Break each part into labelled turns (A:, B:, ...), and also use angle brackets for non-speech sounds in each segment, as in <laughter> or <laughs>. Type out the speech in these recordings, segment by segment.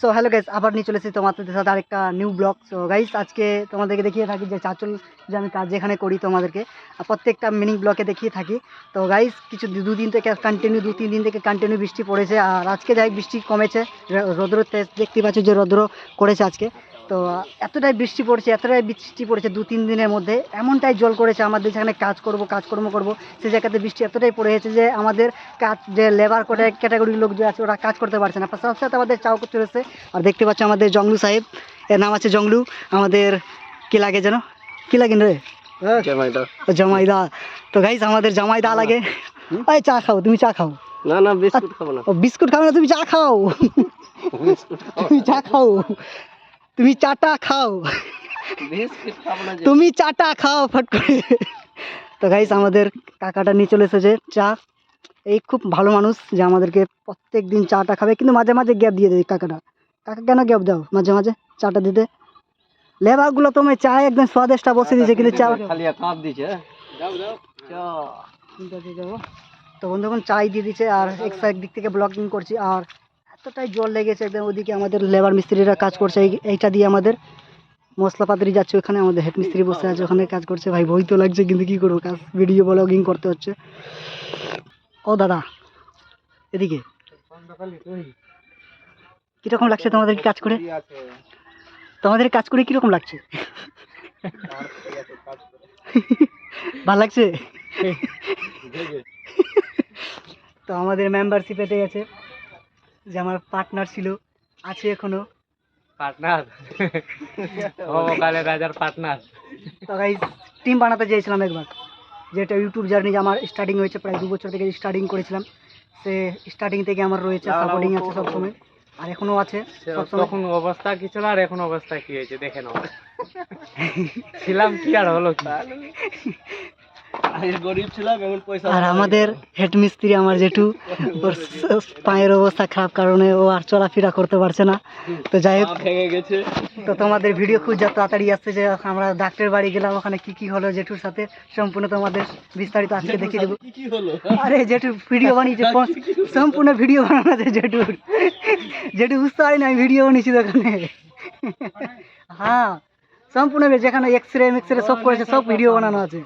A: So hello guys আবার নিয়ে চলেছি তোমাদের সাথে আরেকটা নিউ ব্লগ সো গাইস আজকে তোমাদেরকে দেখিয়ে থাকি যে চাচল যে আমি কাজ যেখানে করি তোমাদেরকে প্রত্যেকটা মিনি ব্লকে দেখিয়ে থাকি। তো গাইস কিছু দুদিন থেকে কন্টিনিউ দু তিন দিন থেকে কন্টিনিউ বৃষ্টি পড়েছে। আর আজকে যাই বৃষ্টি কমেছে রৌদ্র তেজ দেখতে পাচ্ছ যে রৌদ্র করেছে আজকে। তো এতটাই বৃষ্টি পড়েছে এতটাই বৃষ্টি পড়েছে দু তিন দিনের মধ্যে। এমনটাই জল করেছে আমাদের যেখানে কাজ করব কাজকর্ম করব সেই জায়গাতে বৃষ্টি এতটাই পড়ে গেছে যে আমাদের কাজ যে লেবার কোটে ক্যাটাগরির লোক যে আছে ওরা কাজ করতে পারছে না। সাথে সাথে আমাদের চাও করতে চলেছে আর দেখতে পাচ্ছ আমাদের জংলু সাহেব এর নাম আছে জংলু আমাদের কি লাগে যেন? কি লাগে রে? ও জামাইদা। তো গাইস আমাদের জামাইদা লাগে। ওই চা খাও তুমি চা খাও।
B: না না বিস্কুট খাব না।
A: বিস্কুট খাও না তুমি চা খাও। তুমি চা খাও। তুমি চাটা খাও। তুমি চাটা খাও ফট করে। তো গাইস আমাদের কাকাটা নিয়ে চলে এসেছে চা। এই খুব ভালো মানুষ যে আমাদেরকে প্রত্যেক দিন চাটা খাবে কিন্তু মাঝে মাঝে গ্যাপ দিয়ে দেয় কাকাটা। কাকা কেন গ্যাপ দাও? মাঝে মাঝে চাটা দিতে। লেবারগুলো তোমার চা একদম স্বাদেশটা বসে দিয়েছে কিন্তু চা
B: কাপ
A: যাব তো বন্ধুগণ চাই দিয়ে দিচ্ছে আর এক সাইড দিক থেকে ব্লগিং করছি আর এতটাই জল লেগেছে একদম ওদিকে আমাদের লেবার মিস্ত্রিরা কাজ করছে এই এইটা দিয়ে আমাদের মশলা মশলাপাতি যাচ্ছে ওখানে আমাদের হেড মিস্ত্রি বসে আছে ওখানে কাজ করছে। ভাই ভয় তো লাগছে কিন্তু কী করব কাজ ভিডিও ব্লগিং করতে হচ্ছে। ও দাদা এদিকে। কীরকম লাগছে তোমাদের কি কাজ করে? তোমাদের কাজ করে কীরকম লাগছে? ভালো লাগছে? <laughs> তো আমাদের মেম্বারশিপ এটাই আছে। যে আমার পার্টনার ছিল আছে এখনও।
B: পার্টনার <laughs> রাজার পার্টনার
A: তো গাইজ টিম বানাতে চেয়েছিলাম একবার। যেটা ইউটিউব জার্নি যে আমার স্টার্টিং হয়েছে প্রায় দু বছর থেকে স্টার্টিং করেছিলাম। সে স্টার্টিং থেকে আমার রয়েছে সাপোর্টিং আছে সবসময় আর এখনও আছে
B: তখন অবস্থা কি ছিল আর এখন অবস্থা কি হয়েছে দেখে নাও। <laughs> ছিলাম কি আর হলো কি? <laughs>
A: আর আমাদের হেড মিস্ত্রি আমার জেঠু ওর পায়ের অবস্থা খারাপ কারণে ও আর চলাফেরা করতে পারছে না। তো যাই হোক তো তোমাদের ভিডিও খুব যত তাড়াতাড়ি আসছে যে আমরা ডাক্তার বাড়ি গেলাম ওখানে কি কি হলো জেঠুর সাথে সম্পূর্ণ তোমাদের বিস্তারিত আজকে দেখিয়ে দেবো। আরে জেঠু ভিডিও বানিয়েছে সম্পূর্ণ ভিডিও বানানো আছে জেঠুর। জেঠু বুঝতে পারি না আমি ভিডিও বানিয়েছি ওখানে হ্যাঁ সম্পূর্ণ যেখানে এক্স রে এক্স রে সব করেছে সব ভিডিও বানানো আছে।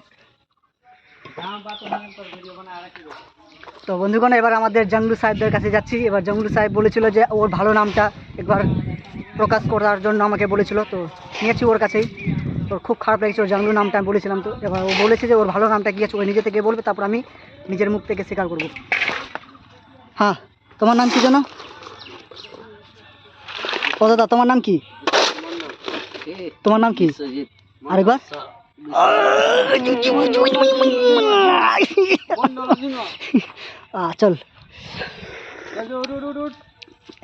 A: তো বন্ধুগণ এবার আমাদের জঙ্গলু সাহেবদের কাছে যাচ্ছি। এবার জঙ্গলু সাহেব বলেছিল যে ওর ভালো নামটা একবার প্রকাশ করার জন্য আমাকে বলেছিল তো নিয়েছি ওর কাছেই। ওর খুব খারাপ লেগেছে ওর জঙ্গলু নামটা আমি বলেছিলাম তো। এবার ও বলেছে যে ওর ভালো নামটা কি আছে ওই নিজে থেকে বলবে তারপর আমি নিজের মুখ থেকে স্বীকার করব। হ্যাঁ তোমার নাম কি জানো ও দাদা তোমার নাম কি? তোমার নাম কি? আরেকবার। চল।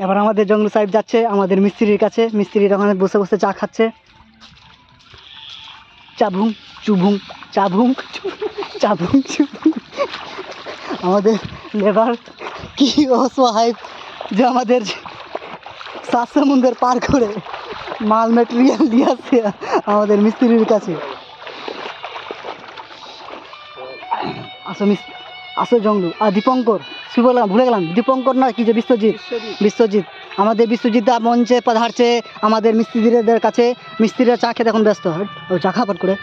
A: এবার আমাদের জঙ্গল সাহেব যাচ্ছে, আমাদের মিস্ত্রির কাছে। মিস্ত্রির ওখানে বসে বসে চা খাচ্ছে। চাভুং চুভুং চাভুং চাভুং চুভুং আমাদের লেবার কি অসহায় যে আমাদের সাত সমুদ্র পার করে মাল মেটেরিয়াল দিয়ে আসছে আমাদের মিস্ত্রির কাছে। আসো মিস আসো জঙ্গলু। আর দীপঙ্কর কি বললাম ভুলে গেলাম। দীপঙ্কর না কি যে বিশ্বজিৎ? বিশ্বজিৎ। আমাদের বিশ্বজিৎ দা মঞ্চে পধারছে আমাদের মিস্ত্রিদের কাছে। মিস্ত্রিরা চা খেতে এখন ব্যস্ত। ও চা খাবার করে।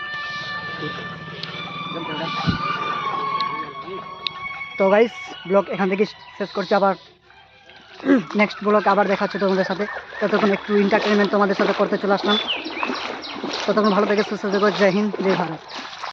A: তো গাইস ব্লগ এখান থেকে শেষ করছি। আবার <clears throat> নেক্সট ব্লগ আবার দেখাচ্ছে তোমাদের সাথে। ততক্ষণ একটু এন্টারটেনমেন্ট তোমাদের সাথে করতে চলে আসলাম। ততক্ষণ ভালো থেকে সুস্থ থেকো। জয় হিন্দ জয় ভারত।